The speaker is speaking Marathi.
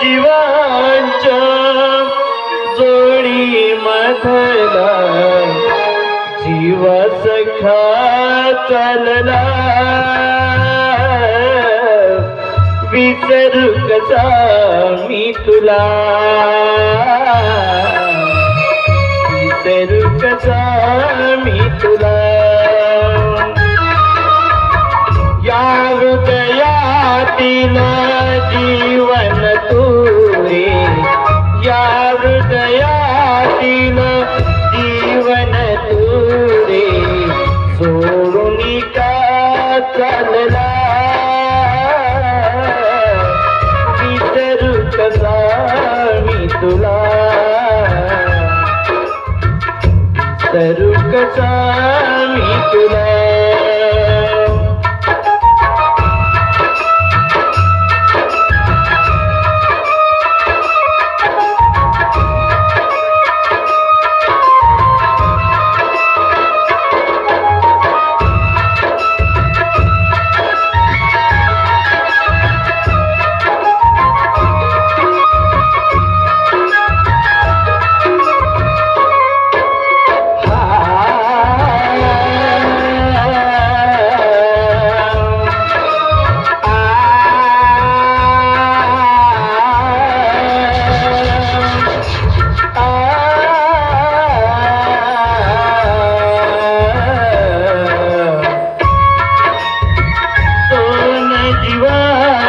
जीवांच्या जोडी मधला जीव सखा चालला. विसरू कसा मी तुला. विसरू कसा मी तुला. हृदयातील जीवन तुरे. सोडून का चालला. विसरू कसा मी तुला. विसरू कसा मी तुला.